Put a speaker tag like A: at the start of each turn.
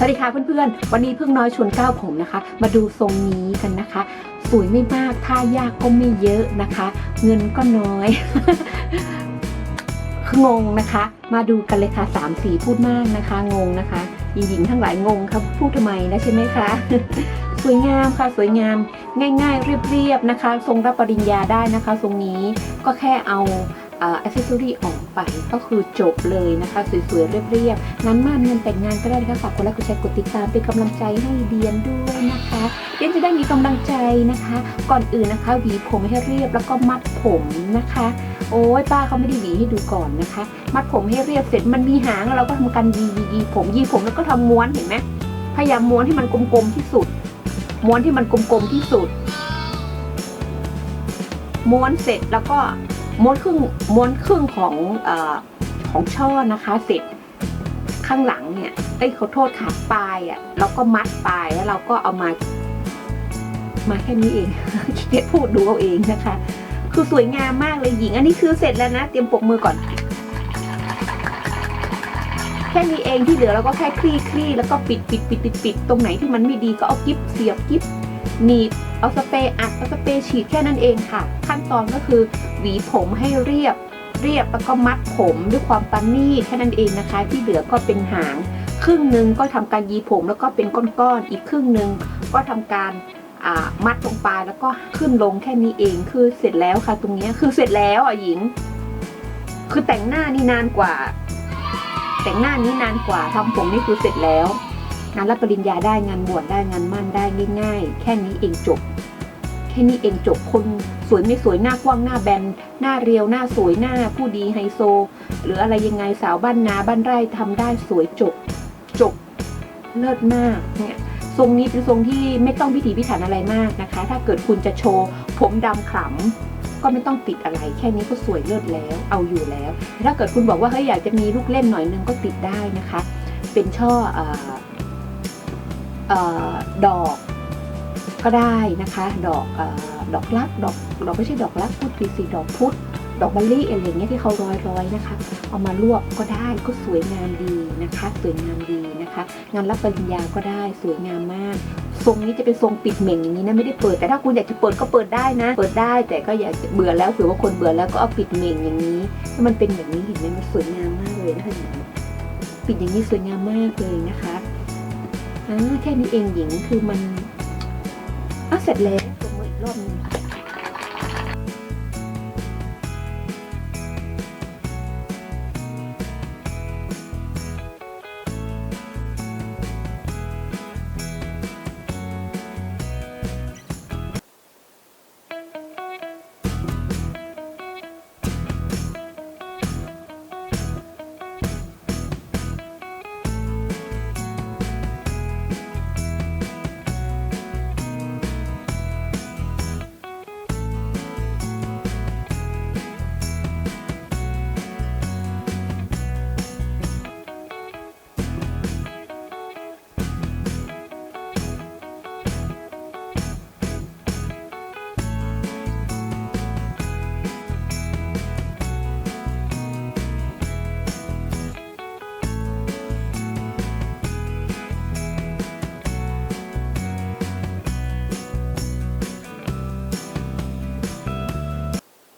A: สวัสดีค่ะเพื่อนๆ วันนี้เพิ่งน้อยชวนก้าวผมนะคะ มาดูทรงนี้กันนะคะ สวยไม่มากท่ายากก็ไม่เยอะนะคะ เงินก็น้อยคืองงนะคะ มาดูกันเลยค่ะสามสีพูดมากนะคะ งงนะคะหญิงๆทั้งหลายงงครับพูดทำไมนะใช่ไหมคะสวยงามค่ะสวยงามง่าย ๆ เรียบๆนะคะ ทรงรับปริญญาได้นะคะ ทรงนี้ก็แค่เอา อัซเซอรี่ออกไปก็คือจบเลยนะคะสวยๆเรียบๆงานมั่นงานแต่งงานก็ได้นะคะฝากกดไลค์กดแชร์กดติดตามเป็นกำลังใจให้เดียนด้วยนะคะเดียนจะได้มีกำลังใจนะคะ ก่อนอื่นนะคะหวีผมให้เรียบแล้วก็มัดผมนะคะ โอ้ยป้าเขาไม่ได้หวีให้ดูก่อนนะคะ มัดผมให้เรียบเสร็จมันมีหางเราก็ทำการยียียีผมยีผมแล้วก็ทำม้วนเห็นไหมพยายามม้วนให้มันกลมๆที่สุด ม้วนที่มันกลมๆที่สุด ม้วนเสร็จแล้วก็ ม้วนครึ่งม้วนครึ่งของอของช่อนะคะเสร็จข้างหลังเนี่ยเอ้ยขอโทษค่ะปลายอะเราก็มัดปลายแล้วเราก็เอามามาแค่นี้เองขี้เกียจพูดดูเอาเองนะคะ คือสวยงามมากเลยหญิง อันนี้คือเสร็จแล้วนะ เตรียมปกมือก่อน แค่นี้เองที่เหลือเราก็แค่คลี่คลี่แล้วก็ปิดปิดปิดปิดปิดตรงไหนที่มันไม่ดีก็เอากิ๊บเสียบกิ๊บ หนีบเอาสเปรย์อัดเอาสเปรย์ฉีดแค่นั้นเองค่ะ ขั้นตอนก็คือหวีผมให้เรียบ เรียบแล้วก็มัดผมด้วยความปานนีตแค่นั้นเองนะคะ ที่เหลือก็เป็นหาง ครึ่งหนึ่งก็ทำการยีผมแล้วก็เป็นก้อนๆอีกครึ่งหนึ่งก็ทำการมัดตรงปลายแล้วก็ขึ้นลงแค่นี้เองคือเสร็จแล้วค่ะ ตรงนี้คือเสร็จแล้วอะหญิง คือแต่งหน้านี่นานกว่า แต่งหน้านี้นานกว่าทำผมนี่คือเสร็จแล้ว งานรับปริญญาได้งานบวชได้งานมั่นได้ง่ายๆ แค่นี้เองจบ แค่นี้เองจบคนสวยไม่สวยหน้ากว้างหน้าแบนหน้าเรียวหน้าสวยหน้าผู้ดีไฮโซ หรืออะไรยังไงสาวบ้านนาบ้านไร่ทำได้สวยจบ จบเลิศมากเนี่ยทรงนี้เป็นทรงที่ไม่ต้องพิถีพิถันอะไรมากนะคะ ถ้าเกิดคุณจะโชว์ ผมดำขลำก็ไม่ต้องติดอะไร แค่นี้ก็สวยเลิศแล้ว เอาอยู่แล้ว ถ้าเกิดคุณบอกว่าเฮ้ยอยากจะมีลูกเล่นหน่อยนึงก็ติดได้นะคะ เป็นช่ออ ดอกก็ได้นะคะ ดอกออดอกลักดอกดอกไม่ใช่ดอกลักพุทธปีสีดอกพุทธดอกมะลิอะไรเงี้ยที่เขาร้อยร้อยๆนะคะ เอามาลวกก็ได้ก็สวยงามดีนะคะ สวยงามดีนะคะ งานรับปริญญาก็ได้สวยงามมาก ทรงนี้จะเป็นทรงปิดเหม่งอย่างนี้นะไม่ได้เปิดแต่ถ้าคุณอยากจะเปิดก็เปิดได้นะ เปิดได้แต่ก็อย่าเบื่อแล้วถือว่าคนเบื่อแล้วก็เอาปิดเหม่งอย่างนี้ถ้ามันเป็นแบบนี้เห็นไหมมันสวยงามมากเลยนะคะปิดอย่างนี้สวยงามมากเลยนะคะ อ่าแค่นี้เองหญิงคือมันอะเสร็จแล้วตรงมืออีกรอบนึง